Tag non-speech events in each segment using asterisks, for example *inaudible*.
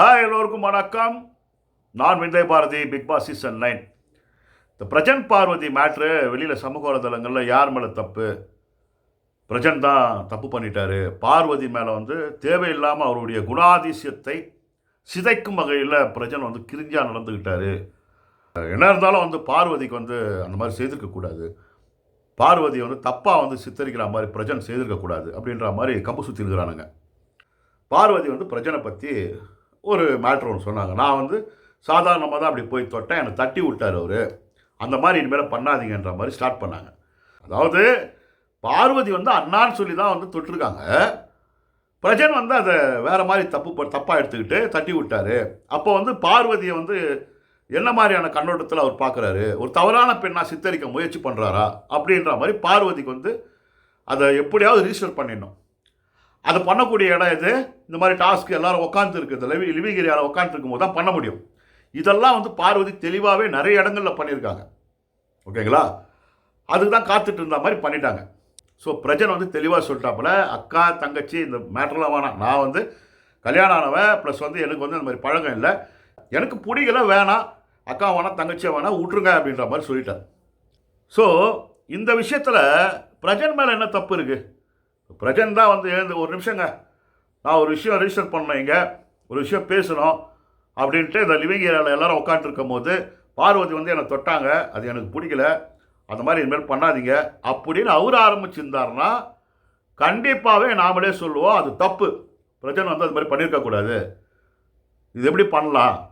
Hi எல்லோருக்கும் வணக்கம். நான் Vijay Bharathi Bigg Boss season nine இந்த பிரஜன் பார்வதி மேட்ரு வெளியில் சமூக வலைதளங்களில் யார் மேலே தப்பு? பிரஜன் தான் தப்பு பண்ணிட்டாரு. பார்வதி மேலே வந்து தேவையில்லாமல் அவருடைய குணாதிசயத்தை சிதைக்கும் வகையில் பிரஜன் வந்து கிரிஞ்சா நடந்துக்கிட்டாரு என்ன இருந்தாலும் வந்து பார்வதிக்கு வந்து அந்த மாதிரி செய்திருக்கக்கூடாது பார்வதியை வந்து தப்பாக வந்து சித்தரிக்கிற மாதிரி பிரஜன் செய்திருக்கக்கூடாது அப்படின்ற மாதிரி கம்பு சுற்றி இருக்கிறானுங்க. பார்வதி வந்து பிரஜனை பற்றி ஒரு மேட்ரு ஒன்று சொன்னாங்க. நான் வந்து சாதாரணமாக தான் அப்படி போய் தொட்டேன். என்னை தட்டி விட்டார் அவர். அந்த மாதிரி இனிமேல் பண்ணாதீங்கன்ற மாதிரி ஸ்டார்ட் பண்ணாங்க. அதாவது பார்வதி வந்து அண்ணான்னு சொல்லி தான் வந்து தொட்டிருக்காங்க. பிரஜன் வந்து அதை வேறு மாதிரி தப்பு தப்பாக எடுத்துக்கிட்டு தட்டி விட்டாரு. அப்போ வந்து பார்வதியை வந்து என்ன மாதிரியான கண்ணோட்டத்தில் அவர் பார்க்குறாரு ஒரு தவறான பெண்ணாக சித்தரிக்க முயற்சி பண்ணுறாரா அப்படின்ற மாதிரி பார்வதிக்கு வந்து அதை எப்படியாவது ரிஜிஸ்டர் பண்ணிடணும். அதை பண்ணக்கூடிய இடம் இது இந்த மாதிரி டாஸ்க் எல்லாரும் உட்காந்து இருக்குது லிவி லிவிகிரியால் உட்காந்துருக்கும் போது தான் பண்ண முடியும். இதெல்லாம் வந்து பார்வதி தெளிவாகவே நிறைய இடங்களில் பண்ணியிருக்காங்க. ஓகேங்களா? அதுக்கு தான் காத்துட்டு இருந்த மாதிரி பண்ணிட்டாங்க. ஸோ பிரஜன் வந்து தெளிவாக சொல்லிட்டாப்புல அக்கா தங்கச்சி இந்த மேட்டர்லாம் வேணாம். நான் வந்து கல்யாணம் ஆனவன் ப்ளஸ் வந்து எனக்கு வந்து அந்த மாதிரி பழக்கம் இல்லை. எனக்கு பிடிக்கல வேணாம். அக்கா வேணாம் தங்கச்சியை வேணாம் விட்ருங்க அப்படின்ற மாதிரி சொல்லிட்டார். ஸோ இந்த விஷயத்தில் பிரஜன் மேலே என்ன தப்பு இருக்குது பிரஜன் தான் வந்து எழுந்து ஒரு நிமிஷங்க. நான் ஒரு விஷயம் ரிஜிஸ்டர் பண்ணேன் இங்கே. ஒரு விஷயம் பேசணும் அப்படின்ட்டு இந்த லிவிங் ஏரியாவில் எல்லோரும் உட்காந்துருக்கும் போது பார்வதி வந்து என்னை தொட்டாங்க. அது எனக்கு பிடிக்கல. அந்த மாதிரி இனிமேல் பண்ணாதீங்க. அப்படின்னு அவர் ஆரம்பிச்சிருந்தாருன்னா கண்டிப்பாகவே நாமளே சொல்லுவோம் அது தப்பு. பிரஜன் வந்து அது மாதிரி பண்ணியிருக்கக்கூடாது இது எப்படி பண்ணலாம்?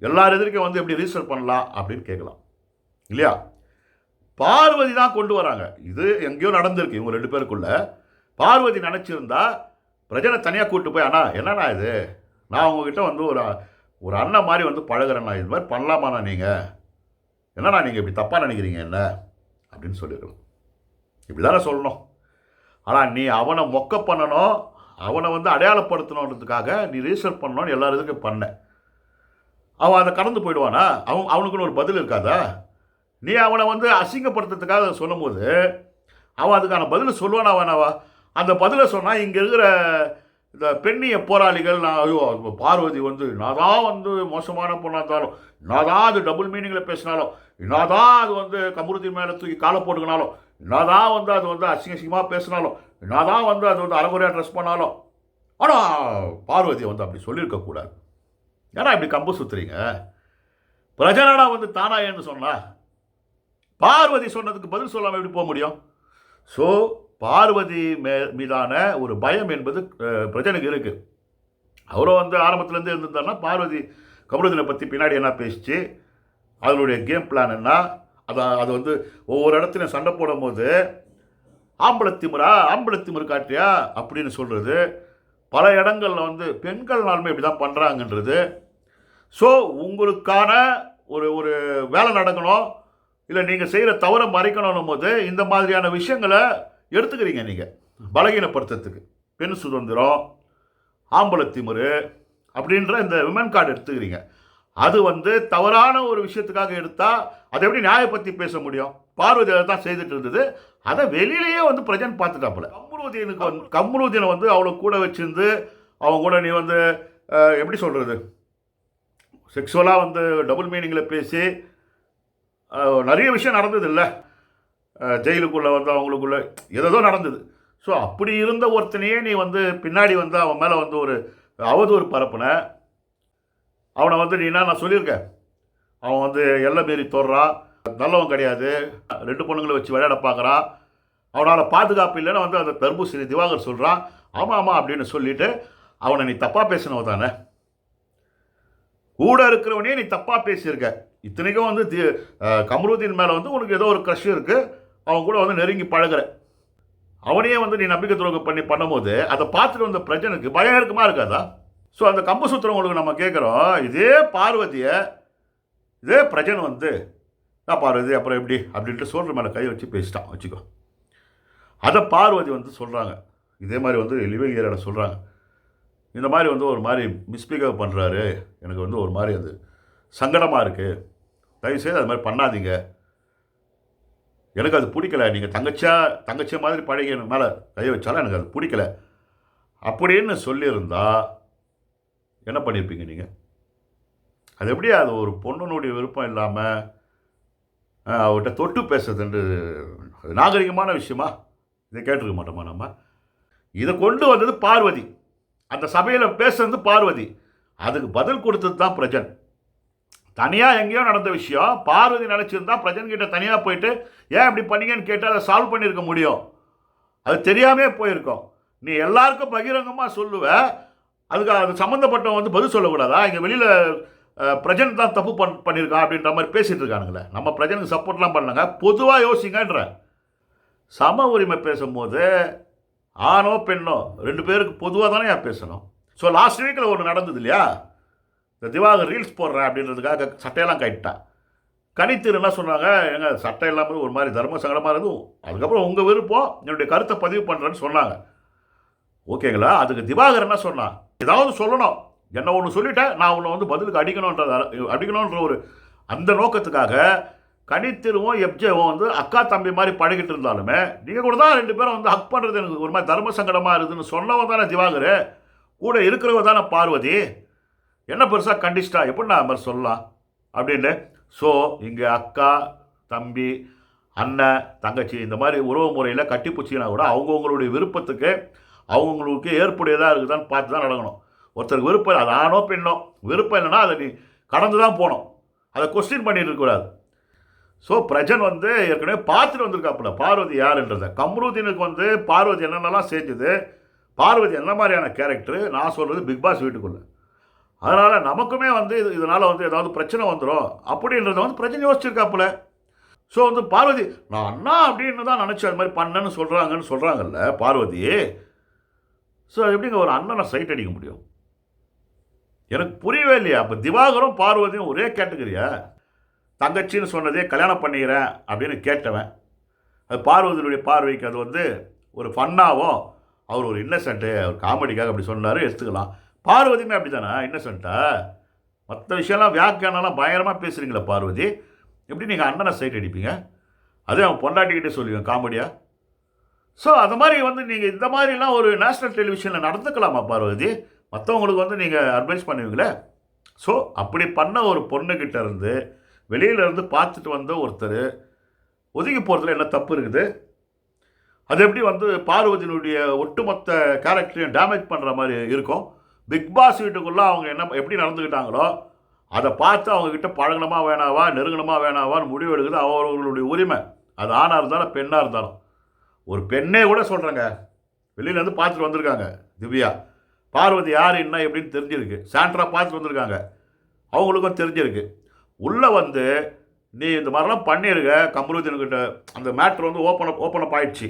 எல்லார் எதிர்க்கும் வந்து எப்படி ரிஜிஸ்டர் பண்ணலாம் அப்படின்னு கேட்கலாம். இல்லையா? பார்வதி தான் கொண்டு வராங்க. இது எங்கேயோ நடந்திருக்கு இவங்க ரெண்டு பேருக்குள்ள. பார்வதி நினச்சிருந்தா பிரஜனை தனியாக கூப்பிட்டு போய் அண்ணா என்னண்ணா இது? நான் உங்ககிட்ட வந்து ஒரு ஒரு அண்ணன் மாதிரி வந்து பழகுறேண்ணா இது மாதிரி பண்ணலாமாண்ணா நீங்கள் என்னண்ணா நீங்கள் இப்படி தப்பாக நினைக்கிறீங்க என்ன? அப்படின்னு சொல்லிடணும் இப்படி தானே சொல்லணும். ஆனால் நீ அவனை மொக்க பண்ணணும் அவனை வந்து அடையாளப்படுத்தணுன்றதுக்காக நீ ரிஜிஸ்டர் பண்ணணும்னு எல்லா இதுக்கும் பண்ண. அவன் அதை கடந்து போயிடுவானா? அவன் அவனுக்குன்னு ஒரு பதில் இருக்காதா? நீ அவனை வந்து அசிங்கப்படுத்துறதுக்காக சொல்லும்போது அவன் அதுக்கான பதில் சொல்லுவானா வேணாவா அந்த பதிலை சொன்னால் இங்கே இருக்கிற இந்த பெண்ணிய போராளிகள் நான் ஐயோ பார்வதி வந்து நான் தான் வந்து மோசமான பொண்ணாக இருந்தாலும் நான் தான் அது டபுள் மீனிங்கில் பேசினாலும் நான் தான் அது வந்து கமுருதி மேலே தூக்கி காலை போட்டுக்கினாலும் நான் தான் வந்து அது வந்து அசிங்க அசிங்கமாக பேசினாலும் நான் தான் வந்து அது வந்து அறகுறையாக ட்ரெஸ் பண்ணாலும் ஆனால் பார்வதி வந்து அப்படி சொல்லியிருக்கக்கூடாது ஏன்னா இப்படி கம்பு சுற்றுறீங்க பிரஜனடா வந்து தானா ஏன்னு சொன்னா பார்வதி சொன்னதுக்கு பதில் சொல்லாமல் எப்படி போக முடியும்? ஸோ பார்வதி மே மீதான ஒரு பயம் என்பது பிரஜனுக்கு இருக்குது அவரும் வந்து ஆரம்பத்துலேருந்து இருந்திருந்தாருன்னா பார்வதி கமருதனை பற்றி பின்னாடி என்ன பேசிச்சு? அதனுடைய கேம் பிளான் என்ன? அதை அது வந்து ஒவ்வொரு இடத்துலையும் சண்டை போடும்போது ஆம்பளை திமிரா ஆம்பளை காட்டியா? அப்படின்னு சொல்கிறது பல இடங்களில் வந்து பெண்கள்னாலுமே இப்படி தான் பண்ணுறாங்கன்றது ஸோ உங்களுக்கான ஒரு ஒரு வேலை நடக்கணும். இல்லை நீங்கள் செய்கிற தவறை மறைக்கணும் போது இந்த மாதிரியான விஷயங்களை எடுத்துக்கிறீங்க நீங்கள் பலகீனப்படுத்துறதுக்கு. பெண் சுதந்திரம் ஆம்பளை திமிரு அப்படின்ற இந்த விமன் கார்டு எடுத்துக்கிறீங்க. அது வந்து தவறான ஒரு விஷயத்துக்காக எடுத்தால் அதை எப்படி நியாய பற்றி பேச முடியும்? பார்வதி அதை தான் செய்துட்டு இருந்தது. அதை வெளியிலேயே வந்து பிரஜன் பார்த்துட்டாப்புல. கம்ருதீனுக்கு வந்து கம்ருதீனை வந்து அவளை கூட வச்சிருந்து அவங்க கூட நீ வந்து எப்படி சொல்கிறது செக்ஸுவலாக வந்து டபுள் மீனிங்கில் பேசி நிறைய விஷயம் நடந்தது இல்லை ஜெயிலுக்குள்ளே வந்து அவங்களுக்குள்ள ஏதோ நடந்தது. ஸோ அப்படி இருந்த ஒருத்தனையே நீ வந்து பின்னாடி வந்து அவன் மேலே வந்து ஒரு அவதூறு பரப்புன. அவனை வந்து நீ என்ன நான் சொல்லியிருக்கேன் அவன் வந்து எல்லை மீறி தொடுறான் நல்லவன் கிடையாது. ரெண்டு பொண்ணுங்களை வச்சு விளையாட பார்க்குறான் அவனால் பாதுகாப்பு இல்லைன்னு வந்து அந்த தர்பூசணி திவாகர் சொல்கிறான் ஆமாம் ஆமாம் அப்படின்னு சொல்லிட்டு அவனை நீ தப்பாக பேசினவ தானே? கூட இருக்கிறவனே நீ தப்பாக பேசியிருக்க. இத்தனைக்கும் வந்து தி- கமருதீன் மேலே வந்து உனக்கு ஏதோ ஒரு க்ரஷ் இருக்குது அவன் கூட வந்து நெருங்கி பழகிற. அவனையே வந்து நீ நம்பிக்கை துரோகம் பண்ணி பண்ணும்போது அதை பார்த்துட்டு வந்த பிரஜனுக்கு பயம் இருக்குமா இருக்காதா? ஸோ அந்த கம்பு சுத்துறவங்களுக்கு நம்ம கேட்குறோம். இதே பார்வதியை இதே பிரஜன் வந்து நான் பார்வதி அப்புறம் எப்படி? அப்படின்ட்டு சொல்கிற மேலே கை வச்சு பேசிட்டான். வச்சுக்கோ. அதை பார்வதி வந்து சொல்கிறாங்க இதே மாதிரி வந்து லிவிங் சொல்கிறாங்க இந்த மாதிரி வந்து ஒரு மாதிரி மிஸ்பிஹேவ் பண்ணுறாரு எனக்கு வந்து ஒரு மாதிரி அது சங்கடமாக இருக்குது தயவுசெய்து அது மாதிரி பண்ணாதீங்க. எனக்கு அது பிடிக்கல. நீங்கள் தங்கச்சியா தங்கச்சியா மாதிரி பழகி மேலே கை வச்சாலும் எனக்கு அது பிடிக்கல. அப்படின்னு சொல்லியிருந்தா என்ன பண்ணியிருப்பீங்க நீங்கள் அது எப்படி அது ஒரு பொண்ணுனுடைய விருப்பம் இல்லாமல் அவர்கிட்ட தொட்டு பேசுறதுன்றது அது நாகரிகமான விஷயமா? இதை கேட்டிருக்க மாட்டோமா நம்ம? இதை கொண்டு வந்தது பார்வதி. அந்த சபையில் பேசுறது பார்வதி. அதுக்கு பதில் கொடுத்தது தான் பிரஜன். தனியாக எங்கேயோ நடந்த விஷயம். பார்வதி நினச்சிருந்தா பிரஜன்கிட்ட தனியாக போயிட்டு ஏன் இப்படி பண்ணீங்கன்னு கேட்டு அதை சால்வ் பண்ணியிருக்க முடியும்? அது தெரியாமே போயிருக்கோம். நீ எல்லாருக்கும் பகிரங்கமாக சொல்லுவ. அதுக்கு அது சம்மந்தப்பட்டவன் வந்து பதில் சொல்லக்கூடாதா? இங்கே வெளியில் பிரஜன் தான் தப்பு பண் பண்ணியிருக்கான் அப்படின்ற மாதிரி பேசிகிட்டு இருக்கானுங்களே. நம்ம பிரஜனுக்கு சப்போர்ட்லாம் பண்ணலங்க. பொதுவாக யோசிங்கன்ற. சம உரிமை பேசும்போது ஆணோ பெண்ணோ ரெண்டு பேருக்கு பொதுவாக தானே பேசணும். ஸோ லாஸ்ட் வீக்கில் ஒன்று நடந்தது இல்லையா? இந்த திவாகர் ரீல்ஸ் போடுறேன் அப்படின்றதுக்காக சட்டையெல்லாம் கட்டிட்டான் கணித்திரு என்ன சொன்னாங்க? எங்கள் சட்டை இல்லாமல் ஒரு மாதிரி தர்ம சங்கடமாக இருந்தும் அதுக்கப்புறம் உங்கள் விருப்பம் என்னுடைய கருத்தை பதிவு பண்ணுறேன்னு சொன்னாங்க. ஓகேங்களா? அதுக்கு திவாகர் என்ன சொன்னான் ஏதாவது சொல்லணும். என்ன ஒன்று சொல்லிட்டேன் நான் உன்னை வந்து பதிலுக்கு அடிக்கணுன்றத அடிக்கணுன்ற ஒரு அந்த நோக்கத்துக்காக கனித்திருவும் எப்ஜேவும் வந்து அக்கா தம்பி மாதிரி பழகிட்டு இருந்தாலுமே நீங்கள் கூட தான் ரெண்டு பேரும் வந்து ஹக் பண்ணுறது எனக்கு ஒரு மாதிரி தர்ம சங்கடமாக இருக்குதுன்னு சொன்னவன் தானே திவாகர். கூட இருக்கிறவங்க தானே பார்வதி. என்ன பெருசாக கண்டிச்சிட்டா எப்படி நான் மாதிரி சொல்லலாம்? அப்படின்னு ஸோ இங்கே அக்கா தம்பி அண்ணன் தங்கச்சி இந்த மாதிரி உறவு முறையில் கட்டிப்பூச்சினா கூட அவங்கவுங்களுடைய விருப்பத்துக்கு அவங்கவுங்களுக்கு ஏற்புடையதாக இருக்குதான்னு பார்த்து தான் நடக்கணும். ஒருத்தருக்கு விருப்பம் அது ஆணோ பெண்ணோ விருப்பம் இல்லைன்னா அதை நீ கடந்து தான் போகணும். அதை கொஸ்டின் பண்ணிட்டு இருக்கக்கூடாது ஸோ பிரஜன் வந்து ஏற்கனவே பார்த்துட்டு வந்திருக்காப்புல பார்வதி யாருன்றதை. கம்ருதீனுக்கு வந்து பார்வதி என்னென்னலாம் செஞ்சது பார்வதி என்ன மாதிரியான கேரக்டர் நான் சொல்கிறது பிக் பாஸ் வீட்டுக்குள்ளே. அதனால் நமக்குமே வந்து இது இதனால் வந்து ஏதாவது பிரச்சனை வந்துடும் அப்படின்றத வந்து பிரச்சனை யோசிச்சிருக்காப்புல. ஸோ வந்து பார்வதி நான் அண்ணா அப்படின்னு தான் நினச்சி அது மாதிரி பண்ணேன்னு சொல்கிறாங்கன்னு சொல்கிறாங்கல்ல பார்வதி. ஸோ எப்படிங்க ஒரு அண்ணனை சைட் அடிக்க முடியும்? எனக்கு புரியவே இல்லையா. அப்போ திவாகரும் பார்வதியும் ஒரே கேட்டகரியா தங்கச்சின்னு சொன்னதே கல்யாணம் பண்ணிக்கிறேன் அப்படின்னு கேட்டவன். அது பார்வதியுடைய பார்வைக்கு அது வந்து ஒரு ஃபன்னாவோ அவர் ஒரு இன்னசென்ட்டு அவர் காமெடிக்காக அப்படி சொன்னார் எடுத்துக்கலாம். பார்வதியுமே அப்படி தானே சொல்லிட்டா? மற்ற விஷயம்லாம் வியாக்கியானம்லாம் பயங்கரமாக பேசுகிறீங்களா பார்வதி. எப்படி நீங்கள் அண்ணனை சைட் அடிப்பீங்க? அதே அவன் பொண்டாட்டிக்கிட்டே சொல்லுவேன் காமெடியாக ஸோ அது மாதிரி வந்து நீங்கள் இந்த மாதிரிலாம் ஒரு நேஷ்னல் டெலிவிஷனில் நடந்துக்கலாமா பார்வதி? மற்றவங்களுக்கு வந்து நீங்கள் அட்வைஸ் பண்ணுவீங்களே? ஸோ அப்படி பண்ண ஒரு பொண்ணுக்கிட்ட இருந்து வெளியிலேருந்து பார்த்துட்டு வந்த ஒருத்தர் ஒதுங்கி போகிறதுல என்ன தப்பு இருக்குது? அது எப்படி வந்து பார்வதியினுடைய ஒட்டுமொத்த கேரக்டரையும் டேமேஜ் பண்ணுற மாதிரி இருக்கும்? பிக் பாஸ் வீட்டுக்குள்ளே அவங்க என்ன எப்படி நடந்துக்கிட்டாங்களோ அதை பார்த்து அவங்கக்கிட்ட பழகணுமா வேணாவா நெருங்கணுமா வேணாவான்னு முடிவு எடுக்கிறது அவர்களுடைய உரிமை. அது ஆணாக இருந்தாலும் பெண்ணாக இருந்தாலும். ஒரு பெண்ணே கூட சொல்கிறேங்க வெளியிலேருந்து பார்த்துட்டு வந்திருக்காங்க திவ்யா. பார்வதி யார் என்ன எப்படின்னு தெரிஞ்சிருக்கு. சாண்ட்ரா பார்த்துட்டு வந்திருக்காங்க. அவங்களுக்கும் தெரிஞ்சிருக்கு. உள்ளே வந்து நீ இந்த மாதிரிலாம் பண்ணியிருக்க கமருதீன்கிட்ட அந்த மேட்ரு வந்து ஓப்பன் ஓப்பன் அப் ஆயிடுச்சு.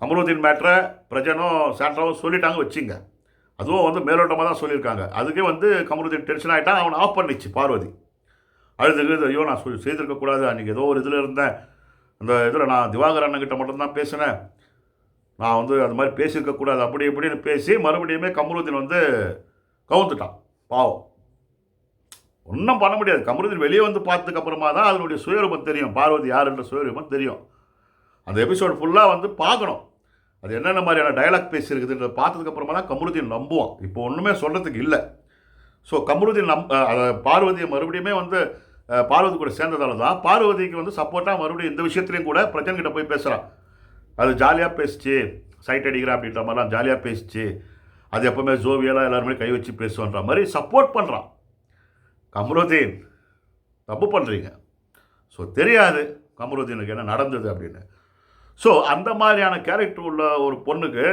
கமருதீன் மேட்ரை பிரஜனும் சாண்ட்ராவும் சொல்லிட்டாங்க வச்சுங்க. அதுவும் வந்து மேலோட்டமாக தான் சொல்லியிருக்காங்க. அதுக்கே வந்து கமருதீன் டென்ஷன் ஆகிட்டான் அவனை ஆஃப் பண்ணிச்சு பார்வதி. அழுது ஐயோ நான் சொல்லி செய்திருக்கக்கூடாது அன்றைக்கி ஏதோ ஒரு இதில் இருந்தேன். அந்த இதில் நான் திவாகர் அண்ணன்கிட்ட மட்டும்தான் பேசினேன். நான் வந்து அது மாதிரி பேசியிருக்கக்கூடாது அப்படி இப்படின்னு பேசி மறுபடியுமே கமருதீன் வந்து கவுந்துட்டான் பாவம். ஒன்றும் பண்ண முடியாது. கமருதீன் வெளியே வந்து பார்த்ததுக்கப்புறமா தான் அதனுடைய சுயரூபம் தெரியும். பார்வதி யாருன்ற சுயரூபம் தெரியும். அந்த எபிசோடு ஃபுல்லாக வந்து பார்க்கணும். அது என்னென்ன மாதிரியான டயலாக் பேசியிருக்குதுன்றத பார்த்ததுக்கப்புறமா தான் கமருதீன் நம்புவான். இப்போ ஒன்றுமே சொல்கிறதுக்கு இல்லை. ஸோ கமருதீன் நம் அதை பார்வதியை மறுபடியுமே வந்து பார்வதி கூட சேர்ந்ததால தான் பார்வதிக்கு வந்து சப்போர்ட்டாக மறுபடியும் இந்த விஷயத்துலையும் கூட பிரச்சனைகிட்ட போய் பேசுகிறான் அது ஜாலியாக பேசிச்சு சைட் அடிக்கிறேன் அப்படின்ற மாதிரிலாம் ஜாலியாக பேசிச்சு. அது எப்போவுமே ஜோவியெல்லாம் எல்லாருமே கை வச்சு பேசுவான்ற மாதிரி சப்போர்ட் பண்ணுறான் கமருதீன் தப்பு பண்ணுறீங்க ஸோ தெரியாது கமருதீனுக்கு என்ன நடந்தது அப்படின்னு. ஸோ அந்த மாதிரியான கேரக்டர் உள்ள ஒரு பொண்ணுக்கு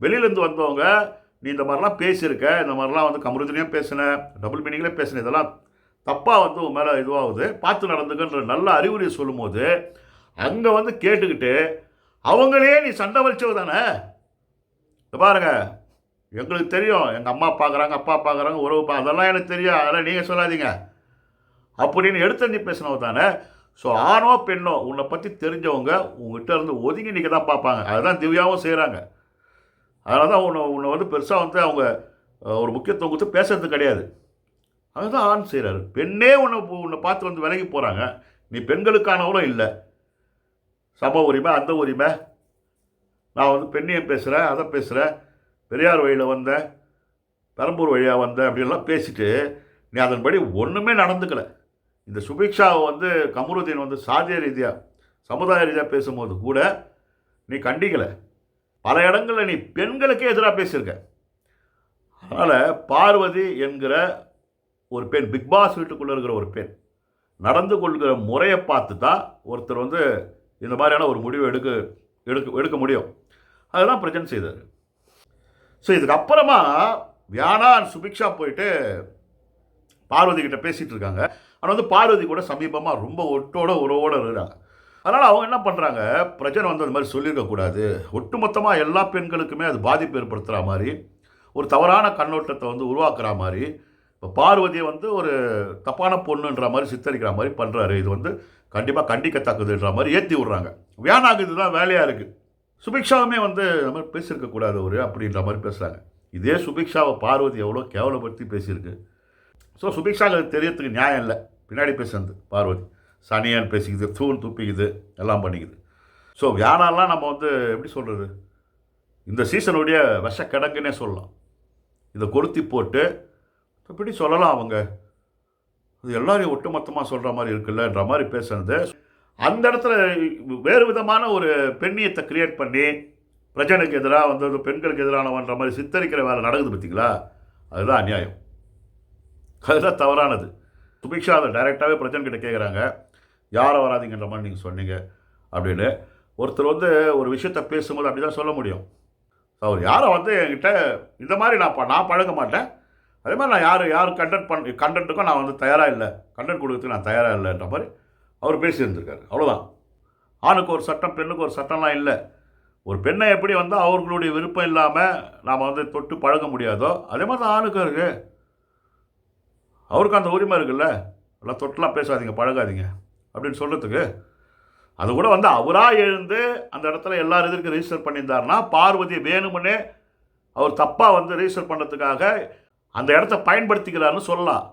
வெளியிலேருந்து வந்தவங்க நீ இந்த மாதிரிலாம் பேசியிருக்க இந்த மாதிரிலாம் வந்து கமருதீனையும் பேசினேன் டபுள் மீனிங்லேயே பேசினேன் இதெல்லாம் தப்பாக வந்து உன் மேலே இதுவாகுது பார்த்து நடந்துக்கன்ற நல்ல அறிவுரை சொல்லும்போது அங்கே வந்து கேட்டுக்கிட்டு அவங்களே நீ சண்டை வலிச்சவ தானே? பாருங்க எங்களுக்கு தெரியும் எங்கள் அம்மா பார்க்குறாங்க அப்பா பார்க்குறாங்க உறவு பா அதெல்லாம் எனக்கு தெரியும் அதெல்லாம் நீங்கள் சொல்லாதீங்க. அப்படின்னு எடுத்து நீ பேசினவ தானே ஸோ ஆணோ பெண்ணோ உன்னை பற்றி தெரிஞ்சவங்க உங்ககிட்ட இருந்து ஒதுங்கி நிற்க தான் பார்ப்பாங்க அதுதான் திவ்யாவும் செய்கிறாங்க அதனால தான் உன்னை உன்னை வந்து பெருசாக வந்து அவங்க ஒரு முக்கியத்துவம் கொடுத்து பேசுறது கிடையாது. அதுதான் ஆண் செய்கிறாரு பெண்ணே உன்னை உன்னை பார்த்து வந்து விலகி போகிறாங்க நீ பெண்களுக்கானவளும் இல்லை. சம உரிமை அந்த உரிமை. நான் வந்து பெண்ணையும் பேசுகிறேன் அதை பேசுகிறேன் பெரியார் வழியில் வந்தேன் பெரம்பூர் வழியாக வந்த அப்படின்லாம் பேசிட்டு நீ அதன்படி ஒன்றுமே நடந்துக்கல. இந்த சுபிக்ஷாவை வந்து கமருதீன் வந்து சாதிய ரீதியாக சமுதாய ரீதியாக பேசும்போது கூட நீ கண்டிக்கலை. பல இடங்களில் நீ பெண்களுக்கே எதிராக பேசியிருக்க. அதனால் பார்வதி என்கிற ஒரு பெண் பிக் பாஸ் வீட்டுக்குள்ளே இருக்கிற ஒரு பெண் நடந்து கொள்கிற முறையை பார்த்து தான் ஒருத்தர் வந்து இந்த மாதிரியான ஒரு முடிவு எடுக்க எடுக்க எடுக்க முடியும். அதுதான் பிரச்சனை செய்தார். ஸோ இதுக்கப்புறமா வியானா சுபிக்ஷா போயிட்டு பார்வதி கிட்ட பேசிகிட்டு இருக்காங்க. ஆனால் வந்து பார்வதி கூட சமீபமாக ரொம்ப ஒட்டோட உறவோடு இருக்கிறாங்க அதனால் அவங்க என்ன பண்ணுறாங்க பிரச்சனை வந்து அந்த மாதிரி சொல்லியிருக்கக்கூடாது ஒட்டுமொத்தமாக எல்லா பெண்களுக்குமே அது பாதிப்பு ஏற்படுத்துகிற மாதிரி ஒரு தவறான கண்ணோட்டத்தை வந்து உருவாக்குற மாதிரி இப்போ பார்வதியை வந்து ஒரு தப்பான பொண்ணுன்ற மாதிரி சித்தரிக்கிற மாதிரி பண்ணுறாரு இது வந்து கண்டிப்பாக கண்டிக்கத்தக்கதுன்ற மாதிரி ஏற்றி விட்றாங்க. வியானாக்கு இதுதான் வேலையாக இருக்குது சுபிக்ஷாவுமே வந்து இந்த மாதிரி பேசியிருக்கக்கூடாது ஒரு அப்படின்ற மாதிரி பேசுகிறாங்க இதே சுபிக்ஷாவை பார்வதி எவ்வளோ கேவலப்படுத்தி பேசியிருக்கு. ஸோ சுபிக்ஷாக்கு தெரியறதுக்கு நியாயம் இல்லை. பின்னாடி பேசுறது பார்வதி. சனியான் பேசிக்குது தூண் துப்பிக்குது எல்லாம் பண்ணிக்குது. ஸோ வியானாலாம் நம்ம வந்து எப்படி சொல்கிறது இந்த சீசனுடைய விஷ கிடங்குன்னே சொல்லலாம். இதை கொளுத்தி போட்டு இப்படி சொல்லலாம் அவங்க. அது எல்லாரையும் ஒட்டுமொத்தமாக சொல்கிற மாதிரி இருக்குல்லன்ற மாதிரி பேசுனது. அந்த இடத்துல வேறு விதமான ஒரு பெண்ணியத்தை கிரியேட் பண்ணி பிரஜனுக்கு எதிராக வந்து அது பெண்களுக்கு எதிரானவன்ற மாதிரி சித்தரிக்கிற வேலை நடக்குது பார்த்தீங்களா? அதுதான் அநியாயம். அதுதான் தவறானது. சுபிக்ஷா அதை டைரெக்டாகவே பிரஜன்கிட்ட கேட்குறாங்க யாரை வராதீங்கன்ற மாதிரி நீங்கள் சொன்னீங்க அப்படின்னு. ஒருத்தர் வந்து ஒரு விஷயத்த பேசும்போது அப்படி தான் சொல்ல முடியும். அவர் யாரை வந்து என்கிட்ட இந்த மாதிரி நான் ப- நான் பழக மாட்டேன். அதே மாதிரி நான் யார் யார் கண்டென்ட் பண் கண்டென்ட்டுக்கும் நான் வந்து தயாராக இல்லை. கண்டென்ட் கொடுக்கறதுக்கு நான் தயாராக இல்லைன்ற மாதிரி அவர் பேசியிருந்திருக்காரு. அவ்வளோதான் ஆணுக்கு ஒரு சட்டம் பெண்ணுக்கு ஒரு சட்டம்லாம் இல்லை. ஒரு பெண்ணை எப்படி வந்து அவர்களுடைய விருப்பம் இல்லாமல் நாம் வந்து தொட்டு பழக முடியாதோ அதே மாதிரி தான் ஆணுக்கும் இருக்குது அவருக்கு அந்த உரிமை இருக்குல்ல? எல்லாம் தொட்டுலாம் பேசாதீங்க பழகாதீங்க. அப்படின்னு சொல்கிறதுக்கு அது கூட வந்து அவராக எழுந்து அந்த இடத்துல எல்லார் இதற்கும் ரெஜிஸ்டர் பண்ணியிருந்தாருன்னா பார்வதி வேணுமுன்னே அவர் தப்பாக வந்து ரெஜிஸ்டர் பண்ணுறதுக்காக அந்த இடத்த பயன்படுத்திக்கிறாருன்னு சொல்லலாம்.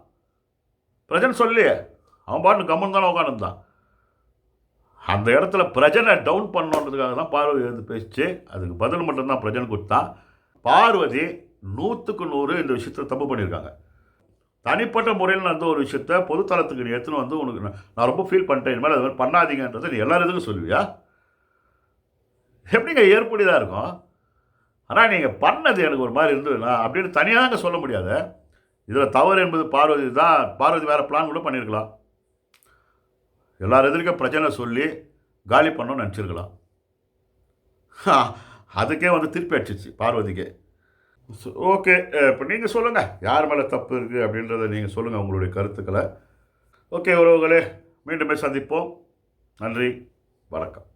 பிரஜன் சொல்லியே அவன் பாட்டு கம்மன் தானே உட்காந்துருந்தான் அந்த இடத்துல பிரஜனை டவுன் பண்ணணுன்றதுக்காக தான் பார்வதி வந்து பேசிச்சு. அதுக்கு பதில் மட்டும்தான் பிரஜன் கொடுத்தான். பார்வதி நூற்றுக்கு நூறு இந்த விஷயத்தில் தப்பு பண்ணியிருக்காங்க. தனிப்பட்ட முறையில் நடந்த ஒரு விஷயத்த பொதுத்தளத்துக்கு நீ எடுத்துன்னு வந்து உனக்கு நான் ரொம்ப ஃபீல் பண்ணிட்டேன். இனிமேல் அது மாதிரி பண்ணாதீங்கன்றதை நீ எல்லா இதுக்கும் சொல்லுவியா? எப்படிங்க ஏற்புடையதாக இருக்கும்? ஆனால் நீங்கள் பண்ணது எனக்கு ஒரு மாதிரி இருந்ததுன்னா அப்படின்னு தனியாக சொல்ல முடியாது இதில் தவறு என்பது பார்வதி தான் பார்வதி வேறு பிளான் கூட பண்ணியிருக்கலாம். எல்லார் எதிர்க்க பிரச்சனை சொல்லி காலி பண்ணணும்னு நினச்சிருக்கலாம். *laughs* அதுக்கே வந்து திருப்பி அடிச்சிச்சு பார்வதிக்கே. ஓகே இப்போ நீங்கள் சொல்லுங்கள் யார் மேலே தப்பு இருக்குது அப்படின்றத நீங்கள் சொல்லுங்கள் உங்களுடைய கருத்துக்களை. ஓகே உறவுகளே மீண்டுமே சந்திப்போம். நன்றி வணக்கம்.